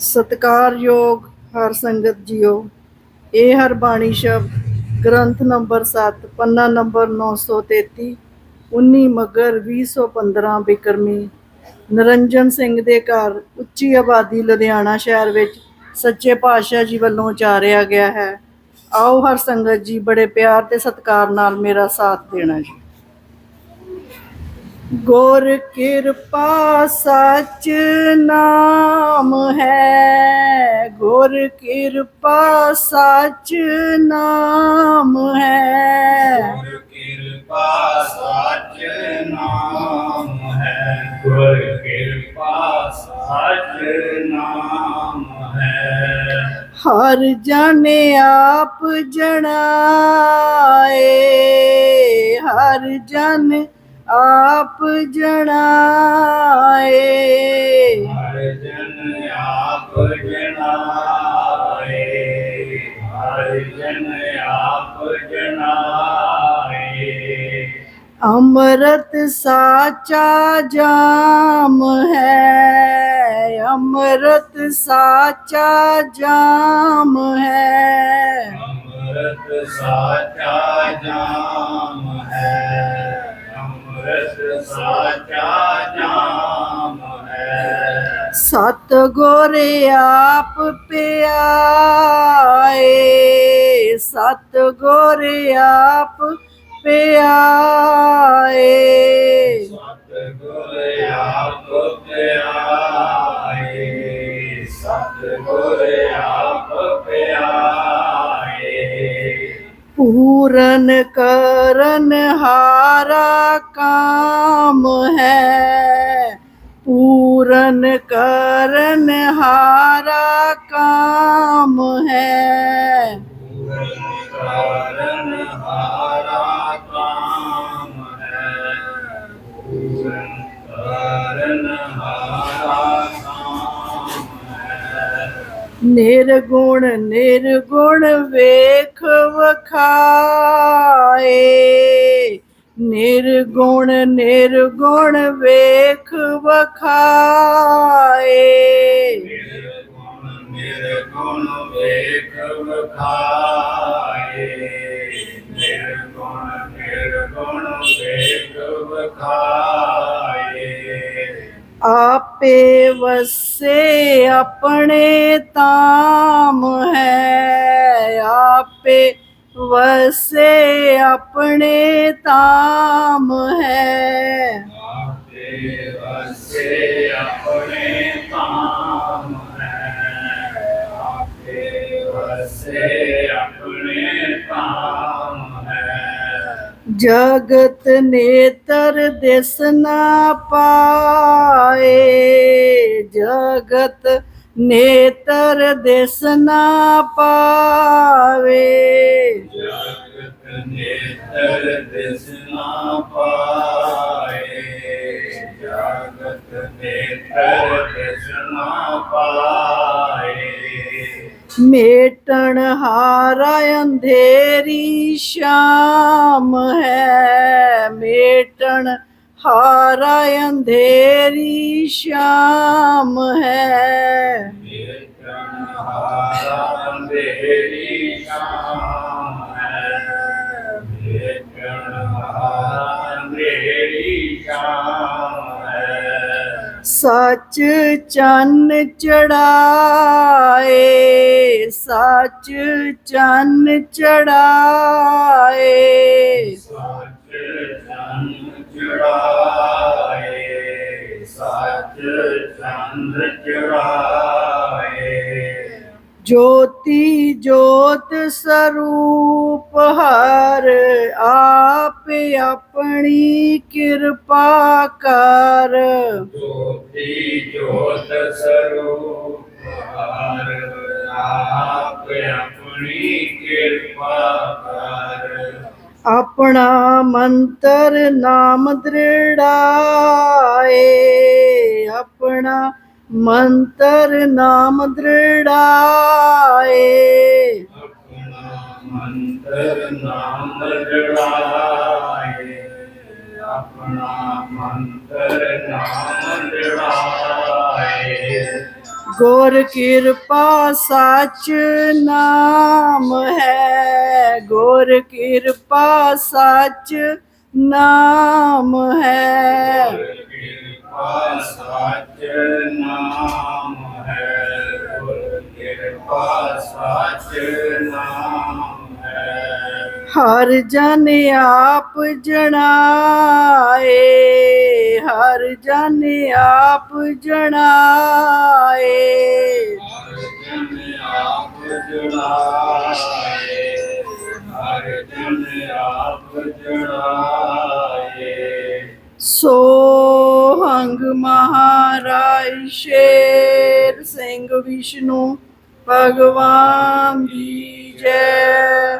ਸਤਿਕਾਰਯੋਗ ਹਰ ਸੰਗਤ ਜੀਓ, ਇਹ ਹਰ ਬਾਣੀ ਸ਼ਬਦ ਗ੍ਰੰਥ ਨੰਬਰ 7 ਪੰਨਾ ਨੰਬਰ 933 19 ਮਗਰ 2015 ਬਿਕਰਮੀ ਨਰੰਜਨ ਸਿੰਘ ਦੇ ਘਰ, ਉੱਚੀ ਆਬਾਦੀ ਲੁਧਿਆਣਾ ਸ਼ਹਿਰ ਵਿੱਚ ਸੱਚੇ ਪਾਤਸ਼ਾਹ ਜੀ ਵੱਲੋਂ ਉਚਾਰਿਆ ਗਿਆ ਹੈ। ਆਓ ਹਰ ਸੰਗਤ ਜੀ ਬੜੇ ਪਿਆਰ ਤੇ ਸਤਿਕਾਰ ਨਾਲ ਮੇਰਾ ਸਾਥ ਦੇਣਾ ਜੀ। ਗੁਰ ਕਿਰਪਾ ਸਚ ਨਾਮ ਹੈ। ਗੁਰ ਕਿਰਪਾ ਸਚ ਨਾਮ ਹੈ। ਗੁਰ ਕਿਰਪਾ ਸਚ ਨਾਮ ਹੈ। ਗੁਰ ਕਿਰਪਾ ਸਚ ਨਾਮ ਹੈ। ਹਰ ਜਨ ਆਪ ਜਣਾਏ। ਹਰ ਜਨ ਆਪ ਜਣਾਏ। ਹਰ ਜਨ ਆਪ ਜਨਾਏ ਹਰ ਜਨ ਆਪ ਜਨਾਏ ਅੰਮ੍ਰਿਤ ਸਾਚਾ ਜਾਮ ਹੈ। ਅੰਮ੍ਰਿਤ ਸਾਚਾ ਜਾਮ ਹੈ। ਅੰਮ੍ਰਿਤ ਸਾਚਾ ਜਾਮ ਹੈ। ਅੰਮ੍ਰਿਤ ਸਾਚਾ ਜਾਮ ਹੈ ਸਤ ਗੁਰ ਆਪ ਪਿਆਏ ਸਤ ਗੁਰ ਆਪ ਪਿਆਏ। ਸਤਿਗੁਰ ਆਪ ਪਿਆਏ, ਸਤਿਗੁਰ ਆਪ ਪੂਰਨ ਕਰਨ ਹਾਰਾ ਕਾਮ ਹੈ। ਪੂਰਨ ਕਰਨ ਹਾਰਾ ਕਾਮ ਹੈ। ਕਾਰਨ ਹਾਰਾ ਕਾਮ ਹੈ ਪੂਰਨ ਕਾਰਨ ਹਾਰਾ ਕਾਮ ਹੈ ਨਿਰਗੁਣ ਨਿਰਗੁਣ ਵਖਾਏ ਨਿਰਗੁਣ ਨਿਰਗੁਣ ਵੇਖ ਵਖਾਏ ਨਿਰਗੁਣ ਨਿਰਗੁਣ ਵੇਖ ਵਖਾਏ ਨਿਰਗੁਣ ਨਿਰਗੁਣ ਵੇਖ ਵਖਾਏ ਆਪੇ ਵਸੇ ਆਪਣੇ ਤਾਮ ਹੈ। ਆਪੇ ਵਸੇ ਆਪਣੇ ਤਾਮ ਹੈ। ਜਗਤ ਨੇਤਰ ਦਿਸ ਨਾ ਪਾਏ। ਜਗਤ ਨੇਤਰ ਦਿਸ ਨਾ ਪਾਵੇ। ਜਗਤ ਨੇਤਰ ਦਿਸ ਨਾ ਪਾਏ। ਜਗਤ ਨੇਤਰ ਦਿਸ ਨਾ ਪਾਏ। ਮੇਟਣ ਹਾਰਾ ਅੰਧੇਰੀ ਸ਼ਾਮ ਹੈ। ਮੇਟਣ ਹਾਰਾ ਅੰਧੇਰੀ ਸ਼ਾਮ ਹੈ। ਵੇਖਣ ਹਾਰਾ ਅੰਧੇਰੀ ਸ਼ਾਮ ਸੱਚ ਚੰਨ ਚੜਾਏ ਸੱਚ ਚੰਨ ਚੜਾਏ। ਸੱਚ ਚੰਦ ਚੜਾਏ ਸੱਚ ਚੰਦ ਚੜਾਏ। ਜੋਤੀ ਜੋਤ ਸਰੂਪ ਹਰ ਆਪ ਆਪਣੀ ਕਿਰਪਾ ਕਰ। ਜੋਤੀ ਜੋਤ ਸਰੂਪ ਹਰ ਆਪ ਆਪਣੀ ਕਿਰਪਾ ਕਰ। ਆਪਣਾ ਮੰਤਰ ਨਾਮ ਦ੍ਰਿੜਾਏ। ਆਪਣਾ ਮੰਤਰ ਨਾਮ ਦ੍ਰਿੜਾਏ। ਮੰਤਰ ਨਾਮ ਜੜਾਏ ਆਪਣਾ ਮੰਤਰ ਨਾਮ ਜੜਾਏ ਗੁਰ ਕਿਰਪਾ ਸੱਚ ਨਾਮ ਹੈ ਗੁਰ ਕਿਰਪਾ ਸੱਚ ਨਾਮ ਹੈ ਕਿਰਪਾ ਸੱਚ ਨਾਮ ਹੈ ਗੁਰ ਕਿਰਪਾ ਸੱਚ ਨਾਮ ਹਰ ਜਨ ਆਪ ਜਣਾਏ ਹਰ ਜਨ ਆਪ ਜਣਾਏ। ਸੋ ਹੰਗ ਮਹਾਰਾਜ ਸ਼ੇਰ ਸਿੰਘ ਵਿਸ਼ਨੂੰ ਭਗਵਾਨ ਦੀ ਜੈ।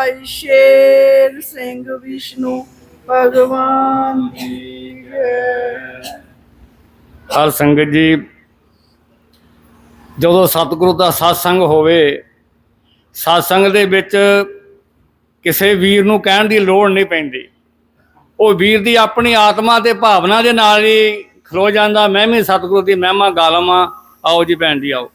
ਮਹਾਰਾਜ ਸ਼ੇਰ ਸਿੰਘ ਵਿਸ਼ਨੂੰ ਭਗਵਾਨ ਦੀ ਜੈ। ਹਰ ਸੰਗਤ ਜੀ, ਜਦੋਂ ਸਤਿਗੁਰੂ ਦਾ satsang ਹੋਵੇ satsang ਦੇ ਵਿੱਚ ਕਿਸੇ ਵੀਰ ਨੂੰ ਕਹਿਣ ਦੀ ਲੋੜ ਨਹੀਂ ਪੈਂਦੀ। ਉਹ ਵੀਰ ਦੀ ਆਪਣੀ ਆਤਮਾ ਤੇ ਭਾਵਨਾ ਦੇ ਨਾਲ ਹੀ ਖਲੋ ਜਾਂਦਾ, ਮੈਂ ਵੀ ਸਤਿਗੁਰੂ ਦੀ ਮਹਿਮਾ ਗਾ ਆਓ ਜੀ ਭੈਣ ਜੀ, ਆਓ।